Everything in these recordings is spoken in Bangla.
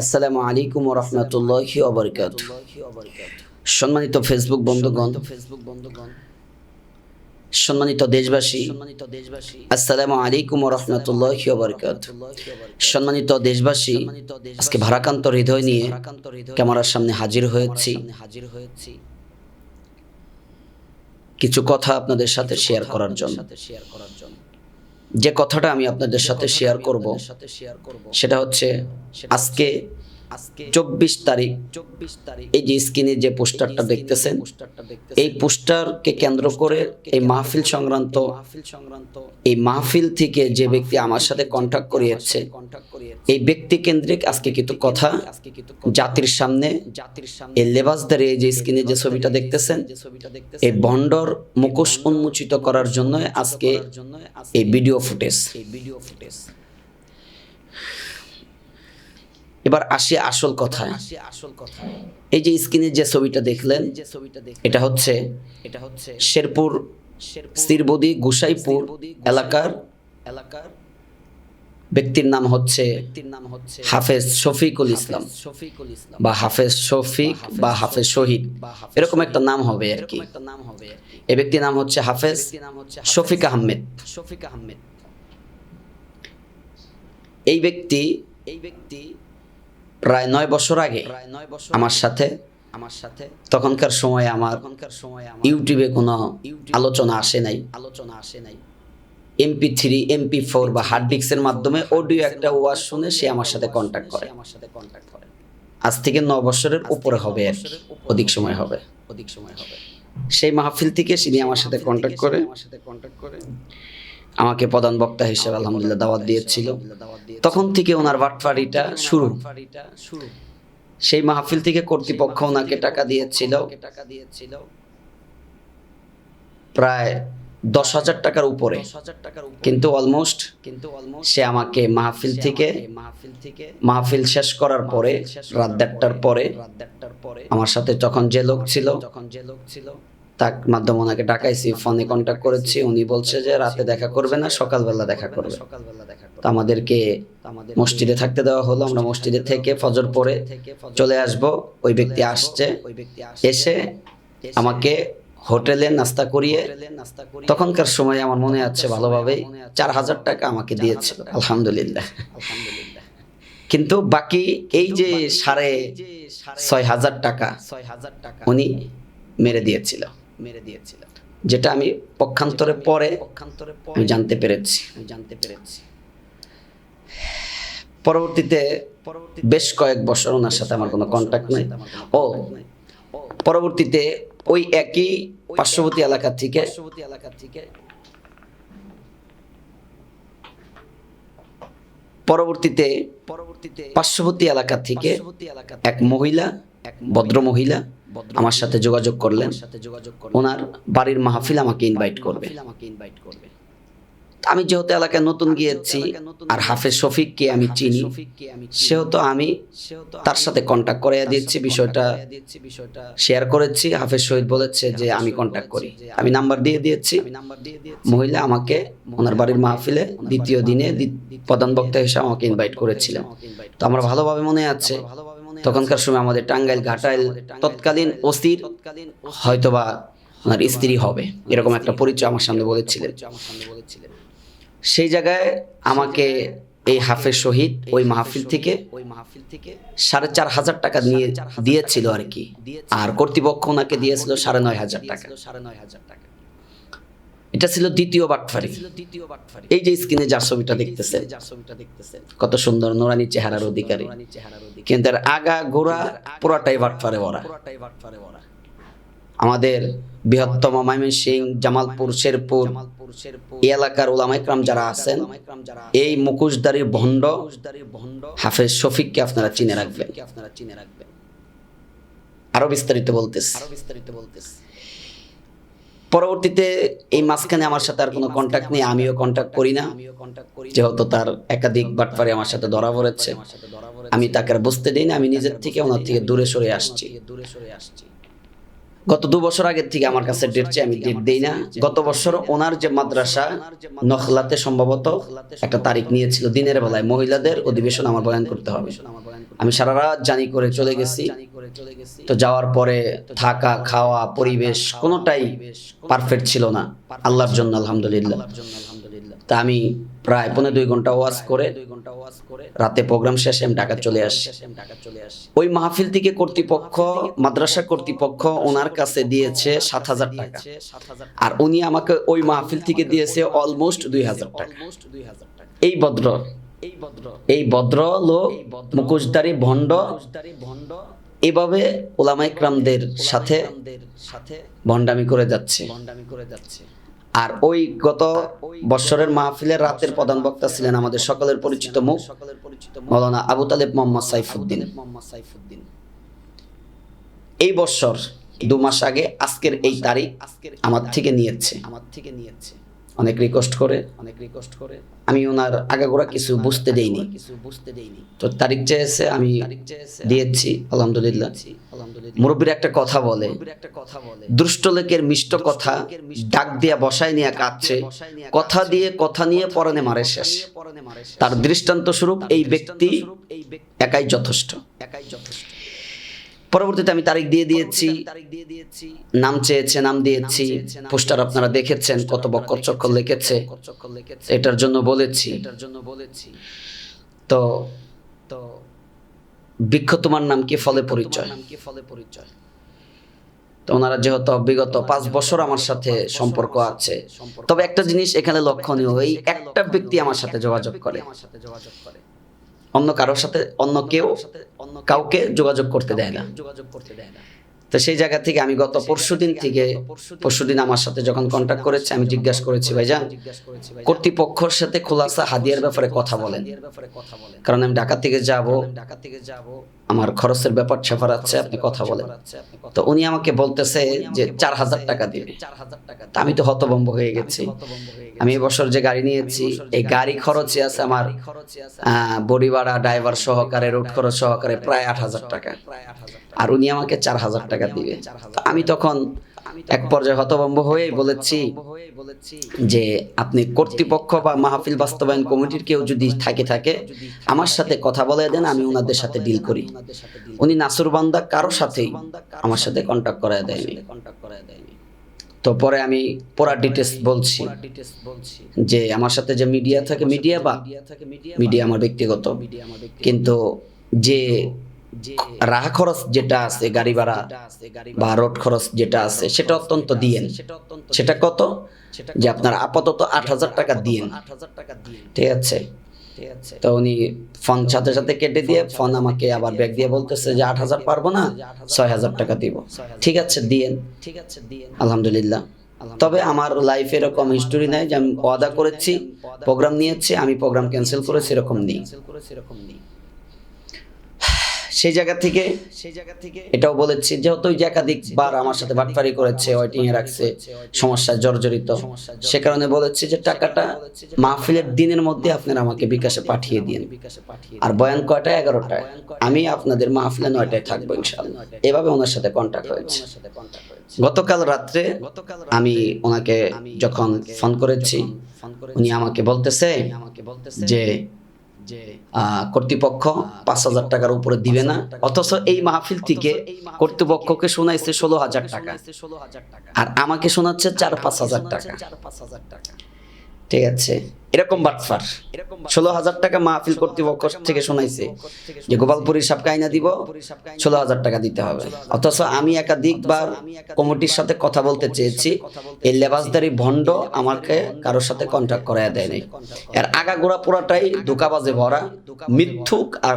আসসালামু আলাইকুম রহমতুল্লাহ অবরকাত সম্মানিত ফেসবুক বন্ধুগণ ফেসবুক বন্ধুগণ। সম্মানিত দেশবাসী সম্মানিত দেশবাসী। আসসালামু আলাইকুম রহমতুল্লাহ অবরকাত সম্মানিত দেশবাসী আজকে ভারাকান্ত হৃদয় নিয়ে ক্যামেরার সামনে হাজির হয়েছি। হাজির হয়েছি। কিছু কথা আপনাদের সাথে শেয়ার করার জন্য। শেয়ার করার জন্য। যে কথাটা আমি আপনাদের সাথে শেয়ার করব সেটা হচ্ছে আজকে আজকে চব্বিশ তারিখ। চব্বিশ তারিখ এই যে স্ক্রিনে যে পোস্টারটা দেখতেছেন এই পোস্টারকে কেন্দ্র করে এই মাহফিল সংক্রান্ত মাহফিল সংক্রান্ত এই মাহফিল থেকে যে ব্যক্তি আমার সাথে কন্ট্যাক্ট করিয়েছে এই ব্যক্তি কেন্দ্রিক আজকে কিছু কথা জাতির সামনে জাতির সামনে এই লেবাস দাঁড়িয়ে যে স্ক্রিনে যে ছবিটা দেখতেছেন এই বন্ডর মুখোশ উন্মোচিত করার জন্য আজকে এই ভিডিও ফুটেজ এই ভিডিও ফুটেজ এবার আসি আসল কথায়। আসল কথা এই যে স্ক্রিনে যে ছবিটা দেখলেন যে ছবিটা এটা হচ্ছে এটা হচ্ছে শেরপুর সিরবদি গুসাইপুর এলাকার এলাকার ব্যক্তির নাম হচ্ছে ব্যক্তির নাম হচ্ছে হাফেজ শফিকুল ইসলাম। শফিকুল ইসলাম। বা হাফেজ শফিক বা হাফেজ শহীদ। এরকম একটা নাম হবে আর কি। একটা নাম হবে এই ব্যক্তির নাম হচ্ছে হাফেজ নাম হচ্ছে শফিক আহমেদ। শফিক আহমেদ। এই ব্যক্তি এই ব্যক্তি প্রায় নয় বছর আগে আমার সাথে আমার সাথে তখনকার সময় আমার তখনকার সময় ইউটিউবে কোনো আলোচনা আসে নাই। আলোচনা আসে নাই। এমপি থ্রি এমপি ফোর বা হার্ড ডিস্কের মাধ্যমে অডিও একটা ওয়াজ শুনে সে আমার সাথে কন্ট্যাক্ট করে। আমার সাথে কন্ট্যাক্ট করে। আজ থেকে ন বছরের উপরে হবে অধিক সময় হবে। অধিক সময় হবে। সেই মাহফিল থেকে তিনি আমার সাথে কন্ট্যাক্ট করে। আমার সাথে কন্ট্যাক্ট করে। আমাকে প্রধান বক্তা হিসেবে আলহামদুলিল্লাহ দাওয়াত দিয়েছিল। তখন থেকে ওনার বাটফারিটা শুরু। সেই মাহফিল থেকে কর্তৃপক্ষ ওনাকে টাকা দিয়েছিল। টাকা প্রায় দশ হাজার টাকার উপরে। কিন্তু অলমোস্ট কিন্তু সে আমাকে মাহফিল থেকে মাহফিল থেকে মাহফিল শেষ করার পরে, রাত দেড়টার পরে রাত দেড়টার পরে আমার সাথে যখন যে লোক ছিল তখন যে লোক ছিল ওনাকে ডাকাইছি ফোনে কন্ট্যাক্ট করেছি, উনি বলছে যে রাতে দেখা করবে না, সকালবেলা দেখা করবে। তো আমাদেরকে মসজিদে থাকতে দেওয়া হলো, আমরা মসজিদে থেকে ফজর পরে চলে আসব, ওই ব্যক্তি আসছে, এসে আমাকে হোটেলে নাস্তা করিয়ে তখনকার সময় আমার মনে আছে ভালোভাবে চার হাজার টাকা আমাকে দিয়েছিল, আলহামদুলিল্লাহ। কিন্তু বাকি এই যে সাড়ে ছয় হাজার টাকা ছয় হাজার টাকা উনি মেরে দিয়েছিল। মেরে দিয়েছিল যেটা আমি পক্ষান্তরে পরে পক্ষান্তরে আমি জানতে পেরেছি। জানতে পেরেছি। পরবর্তীতে বেশ কয়েক বছর ওনার সাথে আমার কোনো কন্ট্যাক্ট নাই। ও পরবর্তীতে ওই একই পার্শ্ববর্তী এলাকা থেকে পার্শ্ববর্তী এলাকা থেকে পরবর্তীতে পরবর্তীতে পার্শ্ববর্তী এলাকা থেকে এক মহিলা এক ভদ্র মহিলা আমার সাথে যোগাযোগ করলেন। ওনার বাড়ির মাহফিল আমাকে ইনভাইট করবে। আমি যেহেতু এলাকায় নতুন গিয়েছি আর হাফেজ শফিককে আমি চিনি সেহেতু আমি তার সাথে কন্ট্যাক্ট করে দিচ্ছি বিষয়টা। শেয়ার করেছি হাফেজ শহীদ বলেছে যে আমি কন্ট্যাক্ট করি। আমি নাম্বার দিয়ে দিয়েছি। মহিলা আমাকে ওনার বাড়ির মাহফিলে দ্বিতীয় দিনে প্রধান বক্তা হিসেবে আমাকে ইনভাইট করেছিলেন। তো আমার ভালোভাবে মনে আছে তখনকার সময় আমাদের টাঙ্গাইল ঘাটাইল তৎকালীন অস্থির হয়তোবা ওনার স্ত্রী হবে, এরকম একটা পরিচয় আমার সামনে বলেছিলেন। সেই জায়গায় আমাকে এই হাফেজ শহীদ ওই মাহফিল থেকে ওই মাহফিল থেকে সাড়ে চার হাজার টাকা নিয়ে দিয়েছিল আর কি। আর কর্তৃপক্ষ ওনাকে দিয়েছিল সাড়ে নয় হাজার টাকা সাড়ে নয় হাজার টাকা। এটা ছিল দ্বিতীয় বাটফারি। এই যে স্ক্রিনে যার ছবিটা দেখতেছে কত সুন্দর নোরানি চেহারার অধিকারী। কিন্তু আগা গোড়া পুরাটাই বাটফারে ভরা। আমাদের বৃহত্তম ময়মনসিং জামালপুর শেরপুর এই এলাকার ওলামাইকরাম যারা আছেন এই মুখোশদারির ভণ্ড হাফেজ শফিককে আপনারা চিনে রাখবেন। আপনারা চিনে রাখবেন। আরও বিস্তারিত বলতেছে। আরও বিস্তারিত বলতেছে। পরবর্তীতে এই মাঝখানে আমার সাথে আর কোনো কন্ট্যাক্ট নেই আমিও কন্ট্যাক্ট করি না। আমিও কন্ট্যাক্ট করি যেহেতু তার একাধিক বাটপারে আমার সাথে ধরা পড়েছে আমি তাকে আর বুঝতে দিই না আমি নিজের থেকে ওনার থেকে দূরে সরে আসছি। দূরে সরে আসছি। গত দু বছর আগের থেকে আমার কাছে ডেট চেয়ে আমি ডেট দেই না। গত বছর ওনার যে মাদ্রাসা নখলাতে সম্ভবত একটা তারিখ নিয়েছিল দিনের বেলায় মহিলাদের অধিবেশন আমার বয়ান করতে হবে। আমি সারা রাত জানি করে চলে গেছি। তো যাওয়ার পরে থাকা খাওয়া পরিবেশ কোনোটাই পারফেক্ট ছিল না। আল্লাহর জন্য আলহামদুলিল্লাহ। তা আমি প্রায় পনেরো দুই ঘণ্টা ওয়াজ করে দুই ঘণ্টা ওয়াজ করে রাতে প্রোগ্রাম শেষে আমি ঢাকা চলে আসি ঢাকা চলে আসি ওই মাহফিল থেকে কর্তৃপক্ষ মাদ্রাসা কর্তৃপক্ষ ওনার কাছে দিয়েছে সাত হাজার টাকা। আর উনি আমাকে ওই মাহফিল থেকে দিয়েছে অলমোস্ট দুই হাজার টাকা। এই ভদ্র। এই ভদ্র। লোক মুখোশধারী ভণ্ড। এভাবে ওলামা ইকরামদের সাথে ভণ্ডামি করে যাচ্ছে। আর ওই গত বৎসরের মাহফিলের রাতের প্রধান বক্তা ছিলেন আমাদের সকলের পরিচিত মুখ মৌলানা আবু তালেব মোহাম্মদ সাইফুদ্দিন। সাইফুদ্দিন এই বৎসর দু মাস আগে আজকের এই তারিখ আজকের আমার থেকে নিয়েছে। আমার থেকে নিয়েছে। অনেক রিকোয়েস্ট করে, অনেক রিকোয়েস্ট করে। আমি ওনার আগাগোড়া কিছু বুঝতে দেইনি। কিছু বুঝতে দেইনি তো তারিখ চেয়েছে আমি দিয়েছি, আলহামদুলিল্লাহ। মুরব্বীর একটা কথা বলে একটা কথা বলে দুষ্ট লোকের মিষ্ট কথা ডাক দিয়া বসায় নিয়ে কাঁদছে, কথা দিয়ে কথা নিয়ে পরনে মারে শেষ। তার দৃষ্টান্ত স্বরূপ এই ব্যক্তি একাই যথেষ্ট একাই যথেষ্ট। পরবর্তীতে আমি তারিখ দিয়ে দিয়েছি। নাম চেয়েছে নাম দিয়েছি। পোস্টার আপনারা দেখেছেন কত বক্কর চক্কর লিখেছে। এটার জন্য বলেছি। এটার জন্য বলেছি। তো তো বৃক্ষ তোমার নাম কি? ফলে পরিচয়। নাম কি? ফলে পরিচয়। তো ওনারা যেহেতু বিগত পাঁচ বছর আমার সাথে সম্পর্ক আছে। তবে একটা জিনিস এখানে লক্ষণীয়। এই একটা ব্যক্তি আমার সাথে যোগাযোগ করে। আমার সাথে যোগাযোগ করে। অন্য কারোর সাথে অন্য কেউ অন্য কাউকে যোগাযোগ করতে দেয় না। যোগাযোগ করতে দেয় না তো সেই জায়গা থেকে আমি গত পরশু দিন থেকে পরশু দিন আমার সাথে যখন কন্ট্যাক্ট করেছে, আমি জিজ্ঞাসা করেছি ভাইজান কর্তৃপক্ষের সাথে খোলাসা হাদিয়ার ব্যাপারে কথা বলেন। কারণ আমি ঢাকা থেকে যাব ঢাকা থেকে যাব আমার খরচের ব্যাপার স্যাপার আছে, আপনি কথা বলেন। তো উনি আমাকে বলতেছে যে, চার হাজার টাকা দিবে। আমি তো হতভম্ব হয়ে গেছি। আমি এবছর যে গাড়ি নিয়েছি এই গাড়ি খরচে আছে আমার বড়ি ভাড়া ড্রাইভার সহকারে রুট খরচ সহকারে প্রায় আট হাজার টাকা। আর উনি আমাকে চার হাজার টাকা দিবে। আমি তখন এক পর্যায়ে হতভম্ব হয়ে বলেছি যে আপনি কর্তৃপক্ষ বা মাহফিল বাস্তবায়ন কমিটির কেউ যদি থাকে থাকে আমার সাথে কথা বলে দেন আমি ওনাদের সাথে ডিল করি। উনি নাসুর বান্দা কারোর সাথেই আমার সাথে কন্ট্যাক্ট করায় দেয়নি। তো পরে আমি পুরা ডিটেলস বলছি। যে আমার সাথে যে মিডিয়া থাকে মিডিয়া বা মিডিয়া আমার ব্যক্তিগত। কিন্তু যে রাহা খরচ যেটা আছে গাড়ি ভাড়া বা রোড খরচ যেটা আছে সেটা অত্যন্ত দিয়েন। সেটা কত? যে আপনার আপাতত আট হাজার টাকা দিয়েন। ঠিক আছে? তো উনি ফোন সাথে সাথে কেটে দিয়ে ফোন আমাকে আবার ব্যাগ দিয়ে বলতেছে যে আট হাজার পারব না ছয় হাজার টাকা দিব। ঠিক আছে দিয়েন। ঠিক আছে দিয়েন। আলহামদুলিল্লাহ। তবে আমার লাইফ এরকম হিস্টোরি নাই যে আমি ওয়াদা করেছি প্রোগ্রাম নিয়েছি আমি প্রোগ্রাম ক্যান্সেল করেছি এরকম নেই। সেই জায়গা থেকে সেই জায়গা থেকে এটাও বলেছি যেহেতু ওই যে একাধিকবার আমার সাথে বাটপারি করেছে ওয়েটিং এ রাখছে সমস্যায় জর্জরিত। সে কারণে বলেছি যে টাকাটা মাহফিলের দিনের মধ্যে আপনারা আমাকে বিকাশে পাঠিয়ে দিন। আর বয়ান কয়টায় এগারোটায়। আমি আপনাদের মাহফিলে নয়টায় থাকব ইনশাআল্লাহ। এভাবে ওনার সাথে কন্ট্যাক্ট হয়েছে। গতকাল রাত্রে আমি ওনাকে যখন ফোন করেছি উনি আমাকে বলতেছে যে কর্তৃপক্ষ পাঁচ হাজার টাকার উপরে দিবে না। অথচ এই মাহফিল থেকে কর্তৃপক্ষকে শোনাইছে ষোলো হাজার টাকা। আর আমাকে শোনাচ্ছে চার পাঁচ হাজার টাকা। ঠিক আছে। এরকম বাটফার। ষোলো হাজার টাকা মাহফিল কর্তৃপক্ষ থেকে শোনাইছে যে গোপালপুরীর সাপ কাইনা দিব, ষোলো হাজার টাকা দিতে হবে। অথচ আমি একাধিকবার কমিটির সাথে কথা বলতে চেয়েছি, এই লেবাসদারি ভণ্ড আমাকে কারোর সাথে কন্ট্যাক্ট করায় দেয় নাই। এর আগাগোড়া পুরাটাই ধোকাবাজে ভরা, মিথ্যুক আর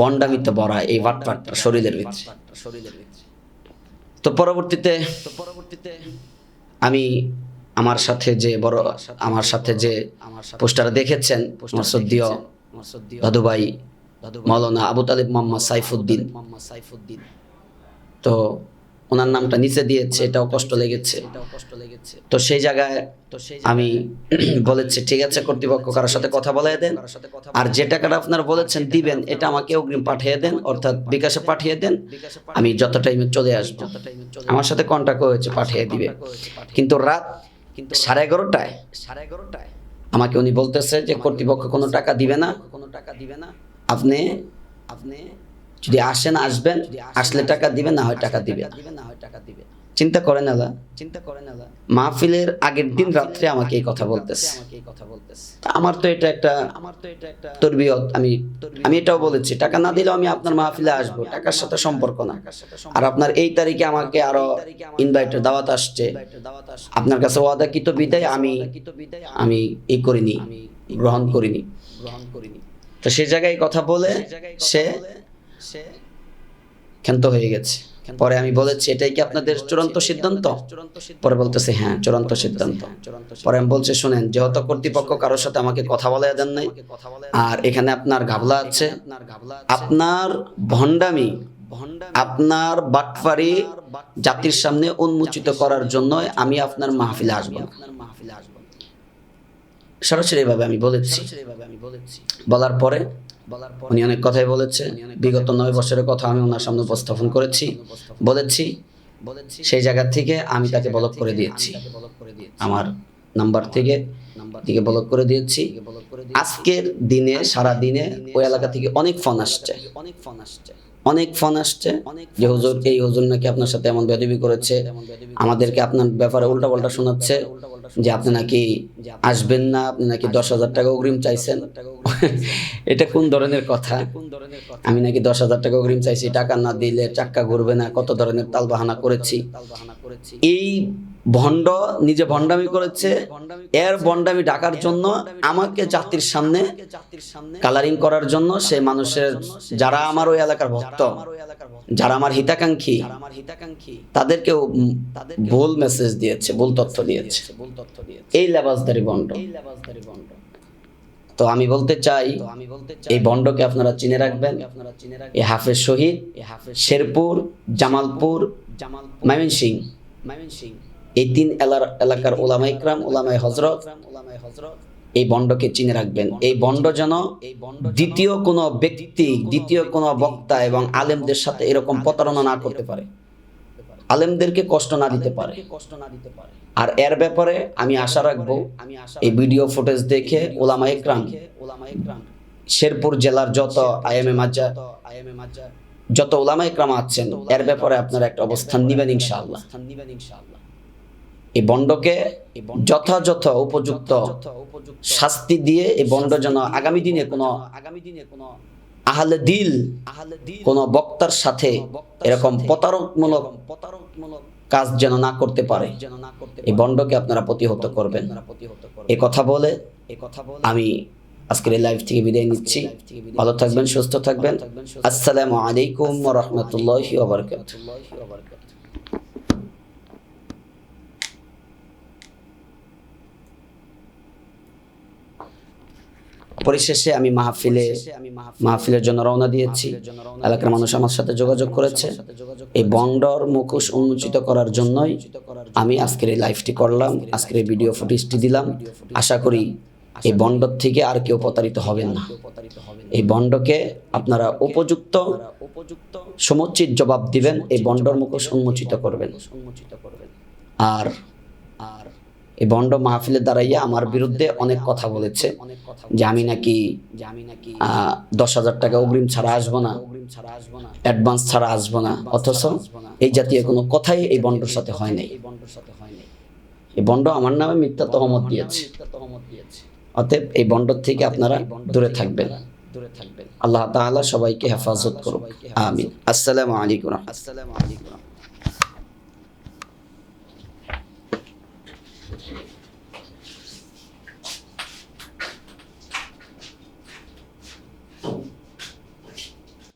বন্ডামিতে ভরা এই বাটপাটটা শরীরের ভিতরে। তো পরবর্তীতে আমি আমার সাথে যে বড়, আমার সাথে যে পোস্টার দেখেছেন দাদুভাই, মৌলানা আবু তালিব মোহাম্মদ সাইফুদ্দিন। সাইফুদ্দিন তো ওনার নামটা নিচে দিয়েছে, এটাও কষ্ট লেগেছে। তো সেই জায়গায় আমি বলেছি, ঠিক আছে কর্তৃপক্ষ, কারোর সাথে কথা বলে দেন। আর যে টাকাটা আপনারা বলেছেন দিবেন, এটা আমাকে অগ্রিম পাঠিয়ে দেন, অর্থাৎ বিকাশে পাঠিয়ে দেন। আমি যত টাইমে চলে আসব, আমার সাথে কন্ট্যাক্ট হয়েছে, পাঠিয়ে দিবে। কিন্তু রাত সাড়ে এগারোটায়? সাড়ে এগারোটায়। আমাকে উনি বলতেছে যে কর্তৃপক্ষ কোনো টাকা দিবে না। কোনো টাকা দিবে না। আপনি আপনি যদি আসেন আসবেন আসলে টাকা দিবেন না হয় টাকা দিবে না হয় টাকা দিবে চিন্তা করেন আলা চিন্তা করেন আলা মাহফিলের আগের দিন রাত্রে আমাকে এই কথা বলতেছে। আমাকে এই কথা বলতেছে। আমার তো এটা একটা আমার তো এটা একটা তরবিয়ত আমি আমি এটাও বলেছি টাকা না দিলেও আমি আপনার মাহফিলে আসব টাকার সাথে সম্পর্ক না। আর আপনার এই তারিখে আমাকে আরও ইনভাইটের দাওয়াত আসছে। আপনার কাছে ওয়াদাকৃত বিদায় আমি আমি ই করিনি গ্রহণ করিনি। গ্রহণ করিনি। তো সেই জায়গায় কথা বলে সে সে ক্ষান্ত হয়ে গেছে। পরে আমি বলেছি এটাই কি আপনাদের চূড়ান্ত সিদ্ধান্ত? পরে বলতেছে হ্যাঁ চূড়ান্ত সিদ্ধান্ত। পরে আমি বলছি শুনেন যেহেতু কর্তৃপক্ষ কারোর সাথে আমাকে কথা বলে দেন নাই আর এখানে আপনার ঘাবলা আছে আপনার ভণ্ডামি আপনার বাটফারি জাতির সামনে উন্মোচিত করার জন্য আমি আপনার মাহফিলে আসব। সরাসরি ভাবে আমি বলেছি। বলার পরে উনি অনেক কথাই বলেছে। বিগত নয় বছরের কথা আমি ওনার সামনে উপস্থাপন করেছি বলেছি। সেই জায়গা থেকে আমি তাকে ব্লক করে দিয়েছি। আমার নাম্বার থেকে দিকে ব্লক করে দিয়েছি। আজকের দিনে সারা দিনে ওই এলাকা থেকে অনেক ফোন আসছে। অনেক ফোন আসছে। অনেক ফোন আসছে যে হুজুর এই হুজুর নাকি আপনার সাথে এমন বেদবি করেছে? আমাদেরকে আপনার ব্যাপারে উল্টা পাল্টা শোনাচ্ছে যে আপনি নাকি আসবেন না আপনি নাকি দশ হাজার টাকা অগ্রিম চাইছেন? এটা কোন ধরনের কথা? আমি নাকি দশ হাজার টাকা অগ্রিম চাইছি টাকা না দিলে চাক্কা ঘুরবে না কত ধরনের তালবাহানা করেছি। এই ভণ্ড নিজে ভণ্ডামি করেছে এর ভণ্ডামি ডাকার জন্য আমাকে জাতির সামনে কালারিং করার জন্য সে মানুষের যারা আমার ওই এলাকার ভক্ত। যারা আমার হিতাকাঙ্ক্ষী তাদেরকেও উম ভুল মেসেজ দিয়েছে ভুল তথ্য দিয়েছে। এই লেবাসদারি বন্ড। তো আমি বলতে চাই এই বন্ডকে আপনারা চিনে রাখবেন। আপনারা চিনে রাখবেন। এই হাফেজ শহীদ শেরপুর জামালপুর ময়মনসিং এই তিন এলাকার ওলামা ইকরাম ওলামাই হজরত এই বন্ডকে চিনে রাখবেন। এই বন্ড যেন দ্বিতীয় কোনো ব্যক্তি, দ্বিতীয় কোনো বক্তা এবং আলেমদের সাথে এরকম প্রতারণা না করতে পারে। আলেমদেরকে কষ্ট না দিতে পারে। কষ্ট না দিতে পারে আর এর ব্যাপারে আমি আশা রাখব আমি এই ভিডিও ফুটেজ দেখে ওলামা ইকরাম, শেরপুর জেলার যত আইএমএ মাজা আইএমএ মাজা যত ওলামা ইকরাম আছেন, এর ব্যাপারে আপনারা একটা অবস্থান নিবেন ইনশাআল্লাহ। এই বন্ডকে যথাযথ, উপযুক্ত শাস্তি দিয়ে এই বন্ড যেন আগামী দিনে কোনো আগামী দিনে কোনো আহলে দিল আহলে দিল কোন বক্তার সাথে এরকম প্রতারকমূলক প্রতারকমূলক কাজ যেন না করতে পারে। যেন না করতে এই বন্ডকে আপনারা প্রতিহত করবেন। এই কথা বলে এই কথা বলে আমি আজকের এই লাইভ থেকে বিদায় নিচ্ছি। ভালো থাকবেন সুস্থ থাকবেন। আসসালামু আলাইকুম ওয়া রাহমাতুল্লাহি পরিশেষে আমি মাহফিলে মাহফিলের জন্য রওনা দিয়েছি। এলাকার মানুষ আমার সাথে যোগাযোগ করেছে। এই বন্ডর মুখোশ উন্মোচিত করার জন্যই আমি আজকের এই লাইভটি করলাম। আজকের এই ভিডিও ফুটেজটি দিলাম। আশা করি এই বন্ডর থেকে আর কেউ প্রতারিত হবেন না। এই বন্ডকে আপনারা উপযুক্ত উপযুক্ত সমুচিত জবাব দিবেন। এই বন্ডর মুখোশ উন্মোচিত করবেন। আর আর এই বন্ড মাহফিলের দাঁড়াইয়া আমার বিরুদ্ধে অনেক কথা বলেছে যে আমি নাকি যে আমি নাকি দশ হাজার টাকা অগ্রিম ছাড়া আসব না অ্যাডভান্স ছাড়া আসব না অথচ এই জাতীয় কোনো কথাই এই বন্ডর সাথে হয় নাই। এই বন্ড আমার নামে মিথ্যা তহমত দিয়েছে। অতএব এই বন্ড থেকে আপনারা দূরে থাকবেন। আল্লাহ তাআলা সবাইকে হেফাজত করুক। আমিন। আসসালামু আলাইকুম আসসালামু আলাইকুম